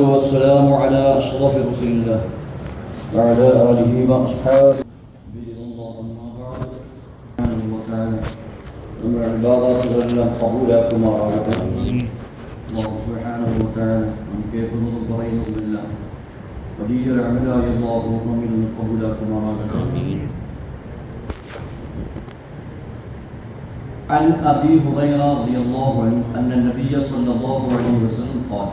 والسلام على أشرف رسول الله وعلى آله وأصحابه. بإذن الله أما بعد سبحانه وتعالى أما عبادات الله قبولكم وعبادكم الله سبحانه وتعالى أم كيف نضبرين يضب الله ولي العملاء الله مؤمن من قبولكم الله عن أبي هريرة رضي الله عنه أن النبي صلى الله عليه وسلم قال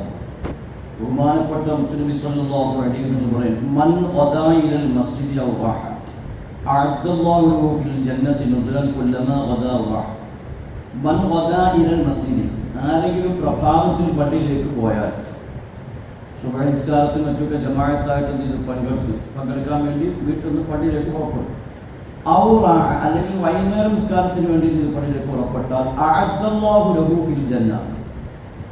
ബഹുമാനപ്പെട്ട മുത്തുനബി സല്ലല്ലാഹു അലൈഹി വസല്ലം പറയുന്നു മൻ ഖദാ ഇലൽ മസ്ജിദി ഔ റാഹ ലഹു ഫിൽ ജന്നതി നുസുലൻ കുല്ലമാ ഖദാ മൻ ഖദാ ഇലൽ ആരെങ്കിലും പ്രഭാതത്തിൽ പള്ളിയിലേക്ക് പോയാൽ സുബഹി നിസ്കാരത്തിൽ മറ്റൊക്കെ ജമാഅത്തായിട്ട് ഇത് പങ്കെടുത്ത്. പങ്കെടുക്കാൻ വേണ്ടി വീട്ടിൽ നിന്ന് പള്ളിയിലേക്ക് പുറപ്പെടും അല്ലെങ്കിൽ വൈകുന്നേരം നിസ്കാരത്തിന് വേണ്ടി ഇത് പള്ളിയിലേക്ക് പുറപ്പെട്ടാൽ അഅദ്ദല്ലാഹു ലഹു ഫിൽ ജന്നതി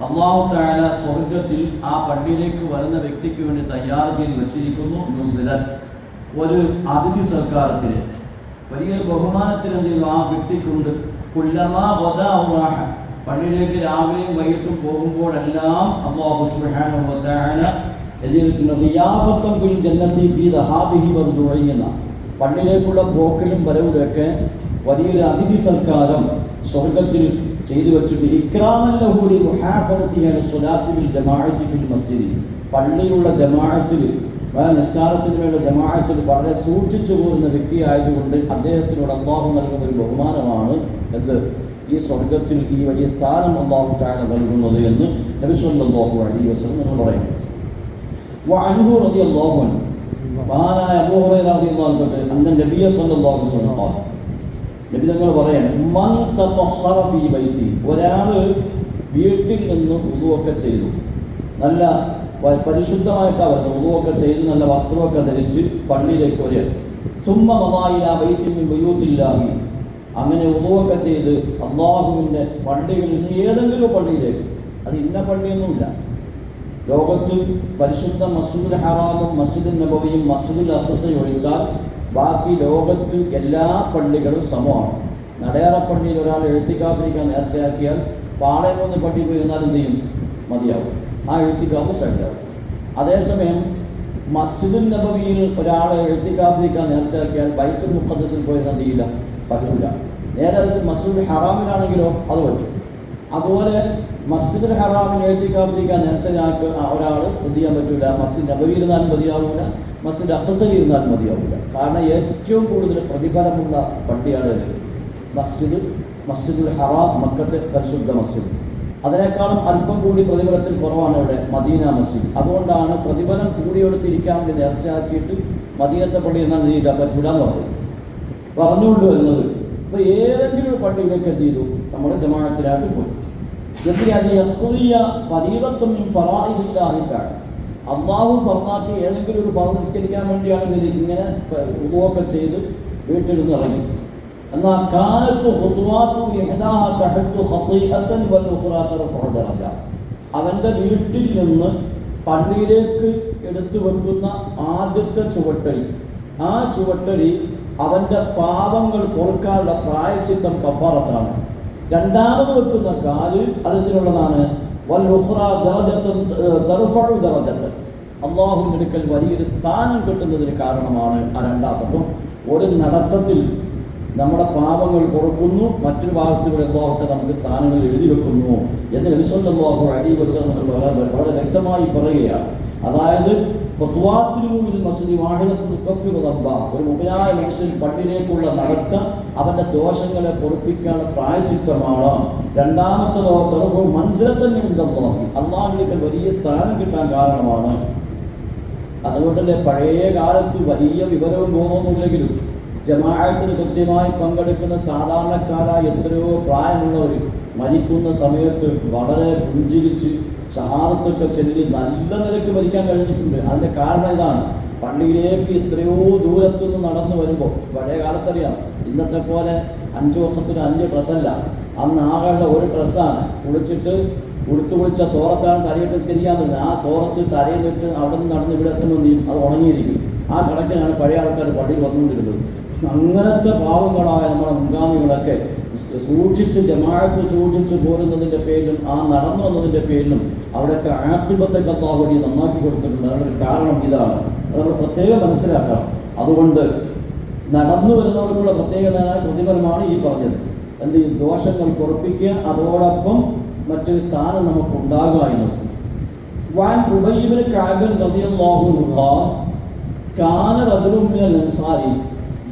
അള്ളാഹു താല സ്വർഗത്തിൽ ആ പള്ളിയിലേക്ക് വരുന്ന വ്യക്തിക്ക് വേണ്ടി തയ്യാർ ചെയ്ത് വെച്ചിരിക്കുന്നു നുസിലൻ ഒരു അതിഥി സൽക്കാരത്തിന്. വലിയൊരു ബഹുമാനത്തിന് എന്ത് ആ വ്യക്തിക്കുണ്ട്. പള്ളിയിലേക്ക് രാവിലെയും വൈകിട്ടും പോകുമ്പോഴെല്ലാം അള്ളാഹു വദുഇന പള്ളിയിലേക്കുള്ള പോക്കലും വരവിലൊക്കെ വലിയൊരു അതിഥി സൽക്കാരം സ്വർഗത്തിൽ ചെയ്തു വെച്ചിട്ട് പള്ളിയുള്ള ജമാഅത്തിൽ വേണ്ട ജമാഅത്തിൽ വളരെ സൂക്ഷിച്ചു പോകുന്ന വ്യക്തിയായതുകൊണ്ട് അദ്ദേഹത്തിനോട് അള്ളാഹു നൽകുന്ന ഒരു ബഹുമാനമാണ് എന്ത്? ഈ സ്വർഗത്തിൽ ഈ വലിയ സ്ഥാനം അള്ളാഹു താഴെ നൽകുന്നത് എന്ന് നബിസ്വല്ലാഹു അലി വസ്ലം നമ്മൾ പറയും. അൻഹു റതി അള്ളാഹു മഹാനായ അബൂഹുറ അന്നൻ നബിയ സ്വല്ലാഹു നബി തങ്ങൾ പറയാൻ മൻ ഫീ ഒരാൾ വീട്ടിൽ നിന്ന് ഉതുവൊക്കെ ചെയ്തു. നല്ല പരിശുദ്ധമായിട്ടാണ് അവർ ഉതുവൊക്കെ ചെയ്ത് നല്ല വസ്ത്രമൊക്കെ ധരിച്ച് പള്ളിയിലേക്ക് വരിക. സുമ്മ മതായില ബൈത്തിൽ ബയ്യൂത്തില്ലാഹി അങ്ങനെ ഉതുവൊക്കെ ചെയ്ത് അള്ളാഹുവിന്റെ പള്ളികളിൽ നിന്ന് ഏതെങ്കിലും പള്ളിയിലേക്ക്. അത് ഇന്ന പള്ളിയൊന്നുമില്ല. ലോകത്ത് പരിശുദ്ധ മസ്ജിദ് ഹറാമും മസ്ജിദ് നബവിയും മസ്ജിദ് അത്തസയും ഒഴിച്ചാൽ ബാക്കി ലോകത്ത് എല്ലാ പള്ളികളും സമമാണ്. നടയാറ പള്ളിയിൽ ഒരാൾ എഴുത്തിക്കാഫിരിക്കാൻ നേർച്ചയാക്കിയാൽ പാളയം ഒന്ന് പള്ളി ഇരുന്നാൽ എന്ത് ചെയ്യും? മതിയാവും. ആ എഴുത്തിക്കാവ് സൈഡാവും അതേസമയം മസ്ജിദുൽ നബവിയിൽ ഒരാൾ എഴുത്തിക്കാഫിരിക്കാൻ നേർച്ചയാക്കിയാൽ ബൈത്തുൽ മുഖദ്സിൽ പോയിരുന്ന എന്ത് പറ്റൂല നേരെ മസ്ജിദ് ഹറാമിലാണെങ്കിലോ അത് പറ്റും. അതുപോലെ മസ്ജിദുൽ ഹറാമിൽ എഴുത്തിക്കാഫിരിക്കാൻ നേർച്ചയാക്ക് ഒരാൾ എന്ത് ചെയ്യാൻ പറ്റൂല? മസ്ജിദ് നബവി ഇരുന്നാലും മതിയാവൂല. മസ്ജിദ് അക്സൽ ഇരുന്നാലും മതിയാവൂല. കാരണം ഏറ്റവും കൂടുതൽ പ്രതിഫലമുള്ള പള്ളിയാണ് മസ്ജിദ് മസ്ജിദുൽ ഹറാം മക്കത്തെ പരിശുദ്ധ മസ്ജിദ്. അതിനേക്കാളും അല്പം കൂടി പ്രതിഫലത്തിൽ കുറവാണ് ഇവിടെ മദീന മസ്ജിദ്. അതുകൊണ്ടാണ് പ്രതിഫലം കൂടിയെടുത്തിരിക്കാൻ വേണ്ടി നേർച്ചയാക്കിയിട്ട് മദീനത്തെ പള്ളി എന്നാൽ നീല പറ്റൂല എന്ന് പറഞ്ഞത്. പറഞ്ഞുകൊണ്ട് വരുന്നത്. അപ്പോൾ ഏതെങ്കിലും ഒരു പള്ളിയിലേക്ക് എന്ത് ചെയ്തു? നമ്മൾ ജമാഅത്തിലാക്കി പോയി. അള്ളാഹു ഫർമാക്കി ഏതെങ്കിലും ഒരു ഫറ നിസ്കരിക്കാൻ വേണ്ടിയാണ് ഇത് ഇങ്ങനെ ഉദുവൊക്കെ ചെയ്ത് വീട്ടിലിരുന്ന് ഇറങ്ങി. എന്നാൽ കാലത്ത് അവന്റെ വീട്ടിൽ നിന്ന് പള്ളിയിലേക്ക് എടുത്തു വെക്കുന്ന ആദ്യത്തെ ചുവട്ടടി. ആ ചുവട്ടടി അവന്റെ പാപങ്ങൾ പൊറുക്കാനുള്ള പ്രായച്ചിത്തം കഫാറത്താണ്. രണ്ടാമത് വെക്കുന്ന കാൽ അതെന്തിനുള്ളതാണ് അടുക്കൽ വലിയൊരു സ്ഥാനം കിട്ടുന്നതിന് കാരണമാണ് ആ രണ്ടാമത്തപ്പം ഒരു നടത്തത്തിൽ നമ്മുടെ പാപങ്ങൾ കുറക്കുന്നു മറ്റൊരു ഭാഗത്തുകൂടെ അള്ളാഹുത്തെ നമുക്ക് സ്ഥാനങ്ങൾ എഴുതി വെക്കുന്നു എന്ന് നബിസല്ലാഹു അലി വസ്ലം വളരെ വ്യക്തമായി പറയുകയാണ്. അതായത് റബ്ബ ഒരു മുബിനായ മനുഷ്യൻ പള്ളിയിലേക്കുള്ള നടത്തം അവന്റെ ദോഷങ്ങളെ പൊറപ്പിക്കാൻ പ്രായചിത്തമാണ് രണ്ടാമത്തതോ തെറുഫ് മനസ്സിലത്തന്നെ ഉണ്ടെന്നോ അള്ളാഹിലേക്ക് വലിയ സ്ഥാനം കിട്ടാൻ കാരണമാണ്. അതുകൊണ്ടല്ലേ പഴയ കാലത്ത് വലിയ വിവരവും ബോധമൊന്നുമില്ലെങ്കിലും ജമാഅത്തിന് കൃത്യമായി പങ്കെടുക്കുന്ന സാധാരണക്കാരായ എത്രയോ പ്രായമുള്ളവർ മരിക്കുന്ന സമയത്ത് വളരെ പുഞ്ചിരിച്ച് ഷഹാദത്തൊക്കെ ചെല്ലി നല്ല നിലയ്ക്ക് മരിക്കാൻ കഴിഞ്ഞിട്ടുണ്ട്. അതിന്റെ കാരണം ഇതാണ്. പള്ളിയിലേക്ക് എത്രയോ ദൂരത്തുനിന്ന് നടന്നു വരുമ്പോൾ പഴയ കാലത്തറിയാം ഇന്നത്തെ പോലെ അഞ്ച് വർഷത്തിന് അഞ്ച് ഡ്രസ്സല്ല. അന്ന് ആകെയുള്ള ഒരു ഡ്രസ്സാണ്. കുളിച്ചിട്ട് ഉടുത്തു കുളിച്ച തോറത്താണ് തലയിട്ട് സ്കരിക്കാൻ പറ്റുന്നത്. ആ തോറത്ത് തലയിൽ നിട്ട് അവിടെ നിന്ന് നടന്ന് ഇവിടെ എത്തുമ്പോൾ അത് ഉണങ്ങിയിരിക്കും. ആ കണക്കിനാണ് പഴയ ആൾക്കാർ പള്ളിയിൽ വന്നുകൊണ്ടിരുന്നത്. അങ്ങനത്തെ പാവങ്ങളായ നമ്മുടെ മുൻഗാമികളൊക്കെ സൂക്ഷിച്ച് ജമാഅത്ത് സൂക്ഷിച്ച് പോരുന്നതിന്റെ പേരിലും ആ നടന്നു വന്നതിന്റെ പേരിലും അവിടെയൊക്കെ ആത്മത്തൊക്കെ അള്ളാഹുരി നന്നാക്കി കൊടുത്തിട്ടുണ്ട്. അതിന്റെ ഒരു കാരണം ഇതാണ്. അത് നമ്മൾ പ്രത്യേകം മനസ്സിലാക്കാം അതുകൊണ്ട് നടന്നു വരുന്നവർക്കുള്ള പ്രത്യേകതയായ പ്രതിഫലമാണ് ഈ പറഞ്ഞത്. എന്ത് ദോഷങ്ങൾ കുറപ്പിക്കുക അതോടൊപ്പം മറ്റൊരു സ്ഥാനം നമുക്ക് ഉണ്ടാകുക എന്നത്. വാൻ ഉബൈബിന് കാബൻ കാന റജുലും അൻസാരി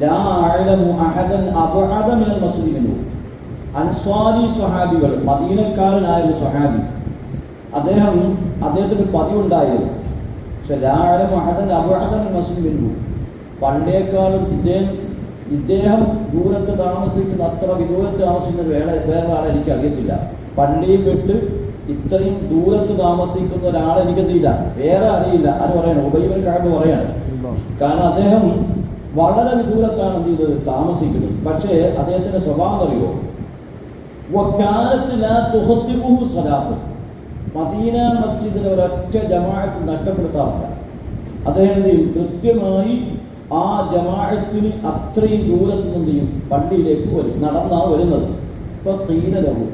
ലാ അഅലമു അഹദൻ അബ്അദ മിനൽ മുസ്ലിമീൻ അൻസ്വാദി സ്വഹാബികൾ മദീനക്കാരനായ ഒരു സ്വഹാബി. അദ്ദേഹം അദ്ദേഹത്തിന് പതിവുണ്ടായിരുന്നു. പക്ഷെ രാഴം അഹദൻ അപഹദൻ മസുബിന്നു പണ്ടേക്കാളും ഇദ്ദേഹം ഇദ്ദേഹം ദൂരത്ത് താമസിക്കുന്ന അത്ര വിദൂരത്ത് താമസിക്കുന്ന വേള വേറെ എനിക്ക് അറിയത്തില്ല. പണ്ടേ പെട്ട് ഇത്രയും ദൂരത്ത് താമസിക്കുന്ന ഒരാളെ എനിക്കെന്തില്ല വേറെ അറിയില്ല. അത് പറയണം ഉപയോഗ കാരണം പറയാണ്. കാരണം അദ്ദേഹം വളരെ വിദൂരത്താണ് എന്ത് ചെയ്തത്? താമസിക്കുന്നത്. പക്ഷേ അദ്ദേഹത്തിന്റെ സ്വഭാവം അറിയോ? സലാത്ത് മദീന മസ്ജിദിലെ ഒരൊറ്റ ജമാഅത്ത് നഷ്ടപ്പെടുത്താറില്ല. അദ്ദേഹം കൃത്യമായി ആ ജമാഅത്തിന് അത്രയും ദൂരത്ത് നിന്നും പള്ളിയിലേക്ക് വരും നടന്നാ വരുന്നത്. ഫീനലഹു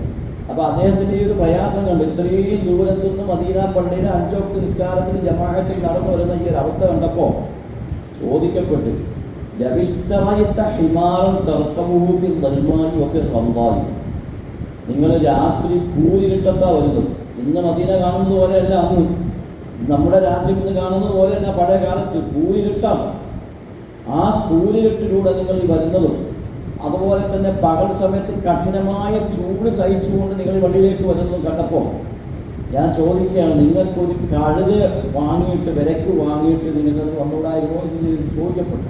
അപ്പൊ അദ്ദേഹത്തിന്റെ ഒരു പ്രയാസം കണ്ട്. ഇത്രയും ദൂരത്തുനിന്ന് മദീന പള്ളിയിലെ അഞ്ചോ നിസ്കാരത്തിന് ജമാഅത്തിൽ നടന്നു വരുന്ന ഈ ഒരു അവസ്ഥ കണ്ടപ്പോ ചോദിക്കപ്പെട്ട് ലഭിഷ്ടമായിത്ത ഹിമാറൻ നൽമാനും ഫിൽ പങ്കാളിയും നിങ്ങൾ രാത്രി കൂരിട്ടത്താ വരുന്നത്. ഇന്ന് മദീന കാണുന്നത് പോലെയല്ല അന്ന്. നമ്മുടെ രാജ്യം ഇന്ന് കാണുന്നത് പോലെ തന്നെ പഴയ കാലത്ത്. കൂരിട്ടാണ് ആ കൂരിട്ടിലൂടെ നിങ്ങൾ ഈ വരുന്നതും. അതുപോലെ തന്നെ പകൽ സമയത്ത് കഠിനമായ ചൂട് സഹിച്ചുകൊണ്ട് നിങ്ങൾ വഴിയിലേക്ക് വരുന്നതും കണ്ടപ്പോൾ ഞാൻ ചോദിക്കുകയാണ് നിങ്ങൾക്കൊരു കഴുത് വാങ്ങിയിട്ട് വിലക്ക് വാങ്ങിയിട്ട് നിങ്ങൾക്ക് വന്നുകൂടായിരുന്നോ? എന്ന് ചോദിക്കപ്പെട്ടു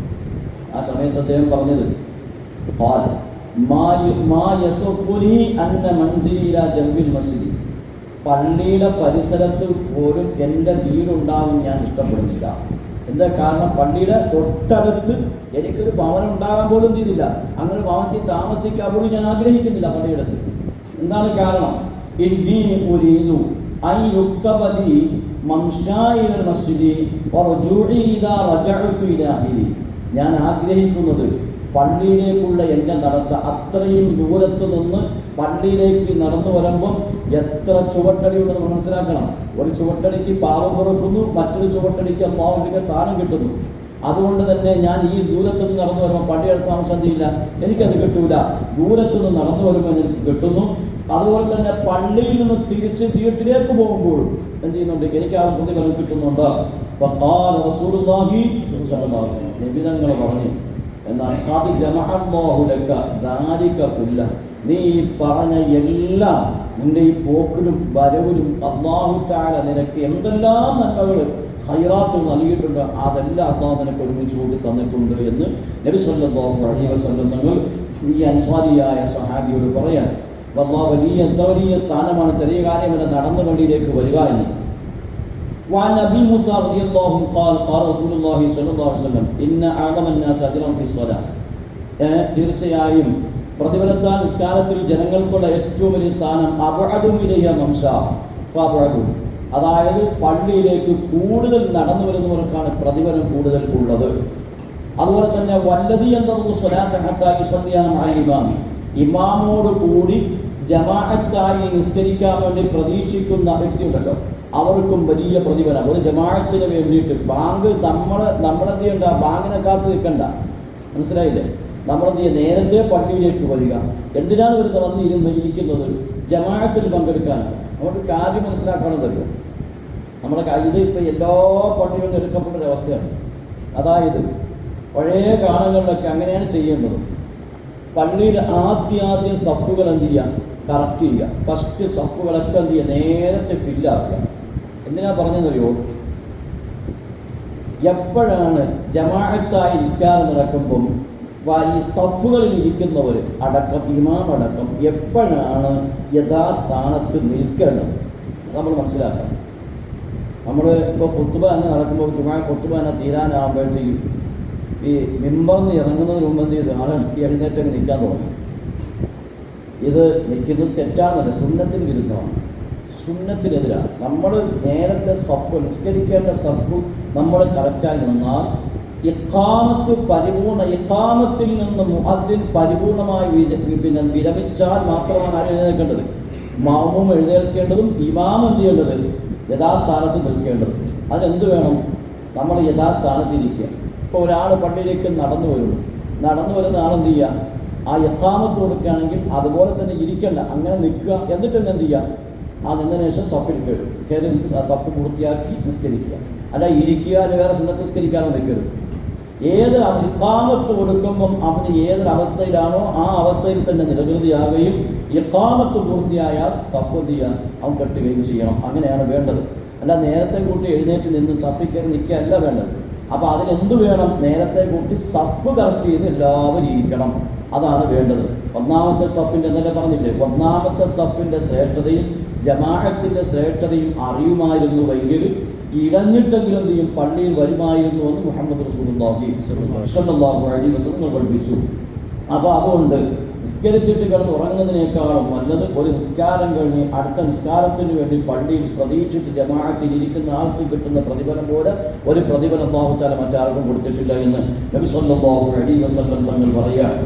ആ സമയത്ത് അദ്ദേഹം പറഞ്ഞത് പാൽ. പള്ളിയുടെ പരിസരത്ത് പോലും എന്റെ വീടുണ്ടാവും ഞാൻ ഇഷ്ടപ്പെടുന്നില്ല. എന്താ കാരണം? പള്ളിയുടെ തൊട്ടടുത്ത് എനിക്കൊരു ഭവനം ഉണ്ടാകാൻ പോലും ചെയ്തില്ല. അങ്ങനെ ഭവനത്തിൽ താമസിക്കാൻ പോലും ഞാൻ ആഗ്രഹിക്കുന്നില്ല പള്ളിയുടെ എന്താണ് കാരണം? ഇന്നി ഞാൻ ആഗ്രഹിക്കുന്നത് പള്ളിയിലേക്കുള്ള എന്റെ നടത്ത അത്രയും ദൂരത്ത് നിന്ന് പള്ളിയിലേക്ക് നടന്നു വരുമ്പോൾ എത്ര ചുവട്ടടി ഉണ്ടെന്ന് നമ്മൾ മനസ്സിലാക്കണം. ഒരു ചുവട്ടടിക്ക് പാവം പുറക്കുന്നു മറ്റൊരു ചുവട്ടടിക്ക് അമ്മാവിന്റെ സ്ഥാനം കിട്ടുന്നു. അതുകൊണ്ട് തന്നെ ഞാൻ ഈ ദൂരത്തു നിന്ന് നടന്നു വരുമ്പോൾ പള്ളി താമസം ചെയ്യില്ല എനിക്കത് കിട്ടൂല. ദൂരത്തു നിന്ന് നടന്നു വരുമ്പോൾ എനിക്ക് കിട്ടുന്നു. അതുപോലെ തന്നെ പള്ളിയിൽ നിന്ന് തിരിച്ച് വീട്ടിലേക്ക് പോകുമ്പോഴും എന്ത് ചെയ്യുന്നുണ്ട്? എനിക്ക് ആ പ്രതിഫലം കിട്ടുന്നുണ്ട്. നബി തങ്ങൾ പറഞ്ഞു എന്നാൽ ഖദ് ജമഅല്ലാഹു ലക ദാലിക നീ ഈ പറഞ്ഞ എല്ലാം നിന്റെ ഈ പോക്കിലും വരവിലും അള്ളാഹു നിനക്ക് എന്തെല്ലാം നന്മകൾ ഹൈറാത്ത് നൽകിയിട്ടുണ്ട് അതെല്ലാം അള്ളാഹു നിനക്ക് ഒരുമിച്ച് കൂടി തന്നിട്ടുണ്ട് എന്ന് നബി സല്ലല്ലാഹു അലൈഹി വസല്ലം തങ്ങൾ ഈ അൻസ്വാരിയായ സഹാബിയോട് പറയാൻ അള്ളാഹ് വലിയ എന്താ വലിയ സ്ഥാനമാണ് ചെറിയ കാര്യമല്ല നടന്ന വഴിയിലേക്ക് വരിക എന്ന്. وعن ابي موسى رضي الله عنه قال قال رسول الله صلى الله عليه وسلم ان اعظم الناس اجرا في الصلاه ഏഹ് തീർച്ചയായും പ്രതിഫലത്താൽ നിസ്കാരത്തിൽ ജനങ്ങൾക്കുള്ള ഏറ്റവും വലിയ സ്ഥാനം അപഴതുമിലേയ വംശ ഫാപഴതും അതായത് പള്ളിയിലേക്ക് കൂടുതൽ നടന്നു വരുന്നവർക്കാണ് പ്രതിഫലം കൂടുതൽ ഉള്ളത് അതുപോലെ തന്നെ വല്ലതി എന്നത് സ്വലാത്തഹത്തായി സന്ധ്യാനം ഇമാം ഇമാമോട് കൂടി ജമാഅത്തായി നിസ്കരിക്കാൻ വേണ്ടി പ്രതീക്ഷിക്കുന്ന വ്യക്തിയുണ്ടല്ലോ അവർക്കും വലിയ പ്രതിഫലം. ഒരു ജമാഅത്തിന് വേണ്ടിയിട്ട് ബാങ്ക് നമ്മൾ നമ്മളെന്ത് ചെയ്യണ്ട? ബാങ്കിനെ കാത്തു നിൽക്കണ്ട മനസ്സിലായില്ലേ? നമ്മളെന്ത് ചെയ്യുക നേരത്തെ പള്ളിയിലേക്ക് വരിക. എന്തിനാണ് വരുന്നത് വന്ന് ഇരുന്ന് ഇരിക്കുന്നത്? ജമാഅത്തിൽ പങ്കെടുക്കാനാണ്. നമുക്ക് കാര്യം മനസ്സിലാക്കാനും തരും നമ്മളെ കയ്യിൽ ഇപ്പോൾ എല്ലാ പള്ളികളും എടുക്കപ്പെട്ട അവസ്ഥയാണ്. അതായത് പഴയ കാലങ്ങളിലൊക്കെ അങ്ങനെയാണ് ചെയ്യേണ്ടത്. പള്ളിയിൽ ആദ്യാദ്യം സഫുകൾ എന്ത് ചെയ്യുക? കറക്റ്റ് ചെയ്യുക. ഫസ്റ്റ് സഫുകളൊക്കെ എന്ത് ചെയ്യുക? നേരത്തെ ഫില്ലാക്കുക എന്തിനാ പറഞ്ഞെന്നറിയോ എപ്പോഴാണ് ജമാഅത്തായി നിസ്കാരം നടക്കുമ്പം ഈ സഫുകളിൽ ഇരിക്കുന്നവർ അടക്കം ഇമാം അടക്കം എപ്പോഴാണ് യഥാസ്ഥാനത്ത് നിൽക്കേണ്ടത്? നമ്മൾ മനസ്സിലാക്കണം. നമ്മൾ ഇപ്പോൾ ഫുത്തുബ തന്നെ നടക്കുമ്പോൾ ചുമ്മാ ഫുത്തുബ തന്നെ തീരാനാകുമ്പോഴത്തേക്കും ഈ മിമ്പർന്ന് ഇറങ്ങുന്നതിന് മുമ്പ് എന്ത് ചെയ്തു? ആളെ എഴുന്നേറ്റങ്ങ് നിൽക്കാൻ തുടങ്ങി. ഇത് നിൽക്കുന്നത് തെറ്റാണെന്നല്ല സുന്നത്തിന് വിരുദ്ധമാണ്. സുന്നത്തിനെതിരാണ് നമ്മൾ നേരത്തെ സഫ് നിസ്കരിക്കേണ്ട സഫ് നമ്മൾ കറക്റ്റായി നിന്നാൽ ഇക്കാമത്ത് പരിപൂർണ ഇക്കാമത്തിൽ നിന്ന് മുഹത്തിൽ പരിപൂർണമായി പിന്നെ വിരമിച്ചാൽ മാത്രമാണ് ആരും എഴുന്നേൽക്കേണ്ടത്? മാമും എഴുന്നേൽക്കേണ്ടതും ഇമാം എന്ത് ചെയ്യേണ്ടത്? യഥാസ്ഥാനത്ത് നിൽക്കേണ്ടത്. അതിനെന്ത് വേണം? നമ്മൾ യഥാസ്ഥാനത്ത് ഇരിക്കുക ഇപ്പോൾ ഒരാൾ പള്ളിയിലേക്ക് നടന്നു വരുന്നു. നടന്നു വരുന്ന ആൾ എന്ത് ചെയ്യുക? ആ യഥാമത്ത് കൊടുക്കുകയാണെങ്കിൽ അതുപോലെ തന്നെ ഇരിക്കണ്ട. അങ്ങനെ നിൽക്കുക. എന്നിട്ട് തന്നെ എന്ത് ചെയ്യുക? ആ നിന്നതിന് ശേഷം സഫിൽ കയറും കയറി ആ സഫ് പൂർത്തിയാക്കി നിസ്കരിക്കുക. അല്ല ഇരിക്കുക അല്ല വേറെ സുന്നത്ത് നിസ്കരിക്കാനോ നിൽക്കരുത്. ഏത് ഇക്കാമത്ത് കൊടുക്കുമ്പം അവന് ഏതൊരു അവസ്ഥയിലാണോ ആ അവസ്ഥയിൽ തന്നെ നിലനിർത്തിയാകുകയും ഇക്കാമത്ത് പൂർത്തിയായാൽ സഫ് ചെയ്യാൻ അവൻ കെട്ടുകയും ചെയ്യണം. അങ്ങനെയാണ് വേണ്ടത്. അല്ല നേരത്തെ കൂട്ടി എഴുന്നേറ്റ് നിന്ന് സഫി കയറി നിൽക്കുകയല്ല വേണ്ടത്. അപ്പോൾ അതിനെന്ത് വേണം? നേരത്തെ കൂട്ടി സഫ് കറക്റ്റ് ചെയ്ത് എല്ലാവരും ഇരിക്കണം. അതാണ് വേണ്ടത്. ഒന്നാമത്തെ സഫിന്റെ എന്നല്ലേ പറഞ്ഞില്ലേ? ഒന്നാമത്തെ സഫിന്റെ ശ്രേഷ്ഠതയും ജമാഅത്തിന്റെ ശ്രേഷ്ഠതയും അറിയുമായിരുന്നുവെങ്കിൽ ഇടഞ്ഞിട്ടെങ്കിലും ചെയ്യും? പള്ളിയിൽ വരുമായിരുന്നു എന്ന് മുഹമ്മദ് റസൂലുള്ളാഹി സ്വല്ലല്ലാഹു അലൈഹി വസല്ലം പഠിപ്പിച്ചു. അപ്പോൾ അതുകൊണ്ട് നിസ്കരിച്ചിട്ട് കിടന്ന് ഉറങ്ങുന്നതിനേക്കാളും നല്ലത് ഒരു നിസ്കാരം കഴിഞ്ഞ് അടുത്ത നിസ്കാരത്തിന് വേണ്ടി പള്ളിയിൽ പ്രതീക്ഷിച്ച് ജമാഅത്തിൽ ഇരിക്കുന്ന ആൾക്ക് കിട്ടുന്ന പ്രതിഫലം പോലെ ഒരു പ്രതിഫലം അള്ളാഹു താല മറ്റാർക്കും കൊടുത്തിട്ടില്ല എന്ന് നബി സല്ലല്ലാഹു അലൈഹി വസല്ലം തങ്ങൾ പറയുകയാണ്.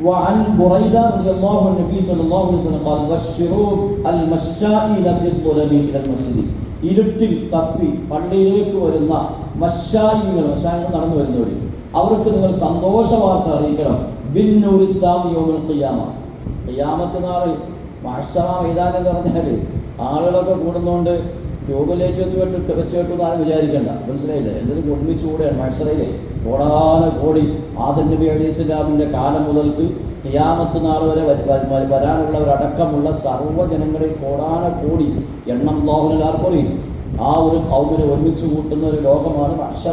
وعن بريدة رضي الله عن النبي صلى الله عليه وسلم قال بشروا المشائين في الظلم إلى المسجد ഇരുട്ടിൽ തപ്പി പള്ളിയിലേക്ക് വരുന്ന മശായികൾ മശായികൾ നടന്നു വരുന്നവർ അവർക്ക് നിങ്ങൾ സന്തോഷ വാർത്ത അറിയിക്കണം ബിന്നുരിത്താമിയോമിൽ ഖിയാമ ഖിയാമത്ത് നാള് മഹ്ഷറ മൈതാനം എന്ന് പറഞ്ഞാൽ ആളുകളൊക്കെ കൂടുന്നതുകൊണ്ട് ട്യൂബിലേറ്റ് വെച്ച് വെട്ട് വെച്ച് കെട്ടുന്ന ആരും വിചാരിക്കേണ്ട. മനസ്സിലായില്ലേ? എല്ലാവരും ഒരുമിച്ച് കൂടെയാണ്. മത്സരയിലെ കോടാന കോടി ആദം നബി അലി ഇസ്ലാമിന്റെ കാലം മുതൽക്ക് ഖിയാമത്ത് നാൾ വരെ വര- വര- വരാനുള്ളവരടക്കമുള്ള സർവജനങ്ങളിൽ കോടാന കോടി എണ്ണം ലോഹനിൽ ആർക്കറിയും ആ ഒരു കൗമിനെ ഒരുമിച്ച് കൂട്ടുന്ന ഒരു ലോകമാണ് മഹ്ഷറ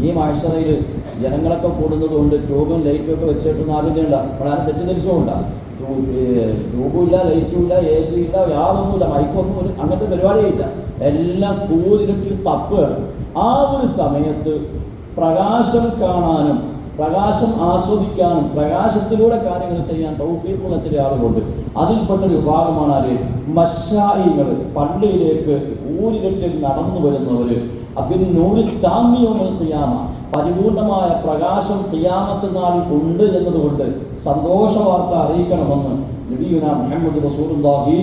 ഈ മഹ്ഷറയിൽ ജനങ്ങളൊക്കെ കൂടുന്നത് കൊണ്ട് ട്യൂബും ലൈറ്റും ഒക്കെ വെച്ചിട്ടൊന്നും ആരും ചെയ്യണ്ട നമ്മളാരും തെറ്റിദ്ധരിച്ചുകൊണ്ടാ ട്യൂബും ലൈറ്റുമില്ല എ സി ഇല്ല യാതൊന്നുമില്ല മൈക്കൊന്നും ഒരു അങ്ങനത്തെ പരിപാടിയില്ല. എല്ലാം കൂതിരുട്ടിൽ തപ്പുകയാണ് ആ ഒരു സമയത്ത് പ്രകാശം കാണാനും പ്രകാശം ആസ്വദിക്കാനും പ്രകാശത്തിലൂടെ കാര്യങ്ങൾ ചെയ്യാൻ തൗഫീഖുള്ള ചില ആളുകളുണ്ട്. അതിൽപ്പെട്ട ഒരു വിഭാഗമാണ് ആര്? മഷായികൾ. പള്ളിയിലേക്ക് ഊരിരട്ടിൽ നടന്നു വരുന്നവർ നൂലിൽ താമ്യോമൽ ഖിയാമ. പരിപൂർണമായ പ്രകാശം ഖിയാമത്ത് നാളിൽ ഉണ്ട് എന്നതുകൊണ്ട് സന്തോഷ വാർത്ത അറിയിക്കണമെന്ന് നബിയുന മുഹമ്മദ് റസൂലുള്ളാഹി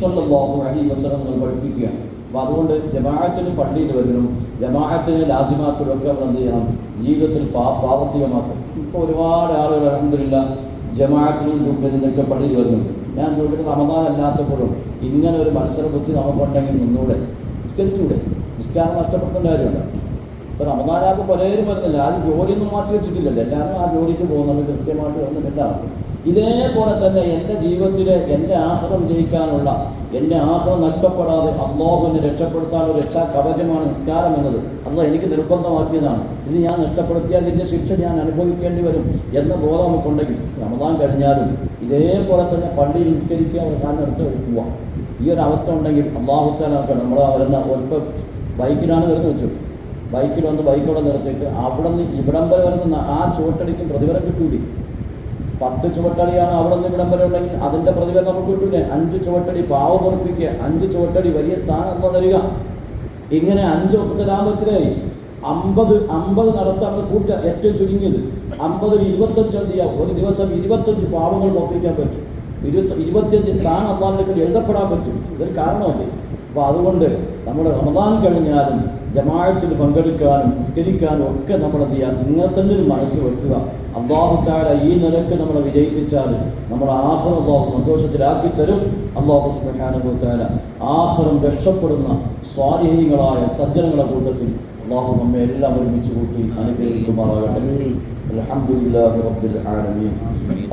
സ്വല്ലല്ലാഹു അലൈഹി വസല്ലം നമ്മൾ പഠിപ്പിക്കുകയാണ്. അപ്പോൾ അതുകൊണ്ട് ജമാഅത്തിന് പള്ളിയിൽ വരണം ജമാഅത്തിന് ലാസിമാക്കലൊക്കെ നമ്മൾ എന്ത് ചെയ്യണം ജീവിതത്തിൽ പാ പ്രാവർത്തികമാക്കും ഇപ്പോൾ ഒരുപാട് ആളുകൾ അലഹമില്ല ജമാഅത്തിനും ചൂണ്ടതിനൊക്കെ പള്ളിയിൽ വരുന്നുണ്ട് ഞാൻ ചോദിക്കുന്നത് റമദാൻ അല്ലാത്തപ്പോഴും ഇങ്ങനെ ഒരു മത്സര ബുദ്ധി നമുക്കുണ്ടെങ്കിൽ നിന്നൂടെ? നിസ്കരിച്ചൂടെ? നിസ്കാരം നഷ്ടപ്പെടുത്തേണ്ട കാര്യമുണ്ട് ഇപ്പോൾ റമദാനാക്ക് പലരും വരുന്നില്ല ആ ജോലിയൊന്നും മാറ്റി വെച്ചിട്ടില്ലല്ലോ. എല്ലാവരും ആ ജോലിക്ക് പോകുന്നത് കൃത്യമായിട്ട് വന്നിട്ടില്ല ഇതേപോലെ തന്നെ എന്റെ ജീവിതത്തിൽ എന്റെ ആശ്രമം ജയിക്കാനുള്ള എന്റെ ആശ്രമം നഷ്ടപ്പെടാതെ അള്ളാഹുവിനെ രക്ഷപ്പെടുത്താനുള്ള രക്ഷാ കവചമാണ് നിസ്കാരം എന്നത്. അല്ല എനിക്ക് നിർബന്ധമാക്കിയതാണ്. ഇത് ഞാൻ നഷ്ടപ്പെടുത്തിയാൽ ഇതിന്റെ ശിക്ഷ ഞാൻ അനുഭവിക്കേണ്ടി വരും എന്ന ബോധം നമുക്കുണ്ടെങ്കിൽ റമദാൻ കഴിഞ്ഞാലും ഇതേപോലെ തന്നെ പള്ളിയിൽ നിസ്കരിക്കുക ഒരു കാലം എടുത്ത് പോവാം. ഈ ഒരു അവസ്ഥ ഉണ്ടെങ്കിൽ അള്ളാഹുത്താലാക്കണം നമ്മൾ വരുന്ന ഒപ്പം ബൈക്കിലാണ് വരുന്നത് വെച്ചു ബൈക്കിൽ വന്ന് ബൈക്ക് അവിടെ നിർത്തിയിട്ട് അവിടെ നിന്ന് ഇവിടം വരെ വരുന്ന ആ ചുവട്ടടിക്കും പ്രതിഫലം കിട്ടൂലേ? പത്ത് ചുവട്ടടിയാണ് അവിടെ നിന്ന് ഇവിടം വരെ ഉണ്ടെങ്കിൽ അതിന്റെ പ്രതിഫലം നമുക്ക് കിട്ടൂലേ? അഞ്ച് ചുവട്ടടി പാവ പൊറപ്പിക്കുക അഞ്ച് ചുവട്ടടി വലിയ സ്ഥാനം എന്ന് തരിക. ഇങ്ങനെ അഞ്ച് ഒത്തലാമത്തിലായി അമ്പത് അമ്പത് നടത്താണ് കൂട്ടുക ഏറ്റവും ചുരുങ്ങിയത്. അമ്പതിൽ ഇരുപത്തഞ്ച് എന്ത് ഒരു ദിവസം ഇരുപത്തഞ്ച് പാവങ്ങൾ ഒപ്പിക്കാൻ പറ്റും. ഇരുപത്തി ഇരുപത്തിയഞ്ച് സ്ഥാനം അള്ളാഹിലേക്ക് എഴുതപ്പെടാൻ പറ്റും. ഇതൊരു കാരണമല്ലേ? അപ്പോൾ അതുകൊണ്ട് നമ്മുടെ റമദാൻ കഴിഞ്ഞാലും ജമാഅത്തിൽ പങ്കെടുക്കാനും നിസ്കരിക്കാനും ഒക്കെ നമ്മൾ എന്ത് ചെയ്യാം ഇങ്ങനെ തന്നെ ഒരു മനസ്സ് വെക്കുക അള്ളാഹുത്താല ഈ നിലക്ക് നമ്മളെ വിജയിപ്പിച്ചാൽ നമ്മൾ ആഹ്റം അള്ളാഹു സന്തോഷത്തിലാക്കി തരും അള്ളാഹു സുബാനുഭവത്താല ആഹ്റം രക്ഷപ്പെടുന്ന സ്വാധീനങ്ങളായ സജ്ജനങ്ങളെ കൂട്ടത്തിൽ അള്ളാഹു നമ്മെ എല്ലാം ഒരുമിച്ച് കൂട്ടി അനുഗ്രഹിക്കുമാറാകട്ടെ الحمد لله رب العالمين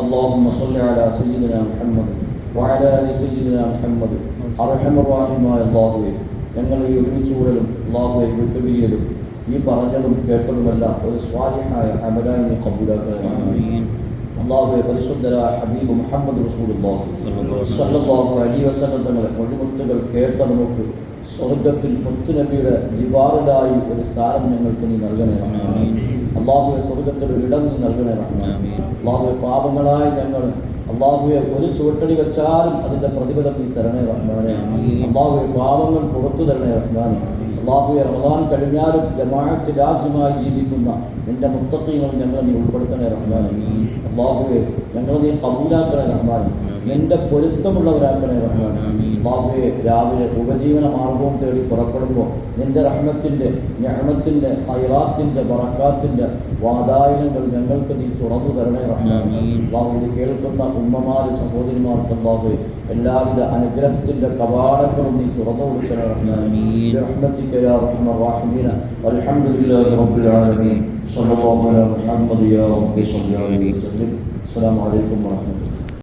اللهم صل على سيدنا محمد وعلى ال سيدنا محمد അർഹമ റഹീമായ അള്ളാഹുവെ ഞങ്ങൾ ഈ ഒരുമിച്ച് കൂടലും അള്ളാഹുവെ വിട്ടുപിരിയലും. ഈ പറഞ്ഞതും കേട്ടതുമെല്ലാം ഒരു സ്വാലിഹായ അമലായി നീ കബൂലാക്കുക അള്ളാഹുവെ പരിശുദ്ധരായ ഹബീബ് മുഹമ്മദ് റസൂലുള്ളാഹി അലൈഹി വസല്ലം തങ്ങളെ മൊഴിമുത്തുകൾ കേട്ട നമുക്ക് സ്വർഗത്തിൽ മുത്തുനബിയുടെ ജിവാറിലായി ഒരു സ്ഥാനം ഞങ്ങൾക്ക് നീ നൽകണേ അള്ളാഹുവെ സ്വർഗത്തിൽ ഒരു ഇടം നീ നൽകണേ അള്ളാഹുവെ പാപങ്ങളായി ഞങ്ങൾ അള്ളാഹുവെ ഒരു ചുവട്ടടി വെച്ചാലും അതിന്റെ പ്രതിഫലം നീ തരണേ റഹ്മാനെ. അള്ളാഹുവെ പാവങ്ങൾ പുറത്തു തരണേ റഹ്മാനെ. അള്ളാഹുവെ റമദാൻ കഴിഞ്ഞാലും ജമാഅത്ത് രാസ്യമായി ജീവിക്കുന്ന നിന്റെ മുത്തക്കീങ്ങൾ ഞങ്ങൾ നീ ഉൾപ്പെടുത്തണേ റഹ്മാനെ അള്ളാഹുവെ ഞങ്ങൾ നീ കബൂലാക്കണേ റഹ്മാനെ നിന്റെ പൊരുത്തമുള്ളവരാക്കണേ റഹ്മാനെ അള്ളാഹുവെ രാവിലെ ഉപജീവന മാർഗവും തേടി പുറപ്പെടുമ്പോൾ നിന്റെ റഹ്മത്തിന്റെ ഞഹമത്തിന്റെ ഹൈറാത്തിന്റെ ബറക്കാത്തിന്റെ വാതായനങ്ങൾ ഞങ്ങൾക്ക് നീ തുറന്നു തരണേ റഹ്മാനെ അള്ളാഹു ഇത് കേൾക്കുന്ന ഉമ്മമാര് സഹോദരിമാർക്ക് അള്ളാഹുവെ എല്ലാവിധ അനുഗ്രഹത്തിന്റെ കവാടങ്ങളും നീ തുറന്നു കൊടുക്കണേ റഹ്മാനെ برحمتك يا أرحم الراحمين. والحمد لله رب العالمين. صلى الله على محمد يا رب. صل عليه وسلم. السلام عليكم ورحمة الله.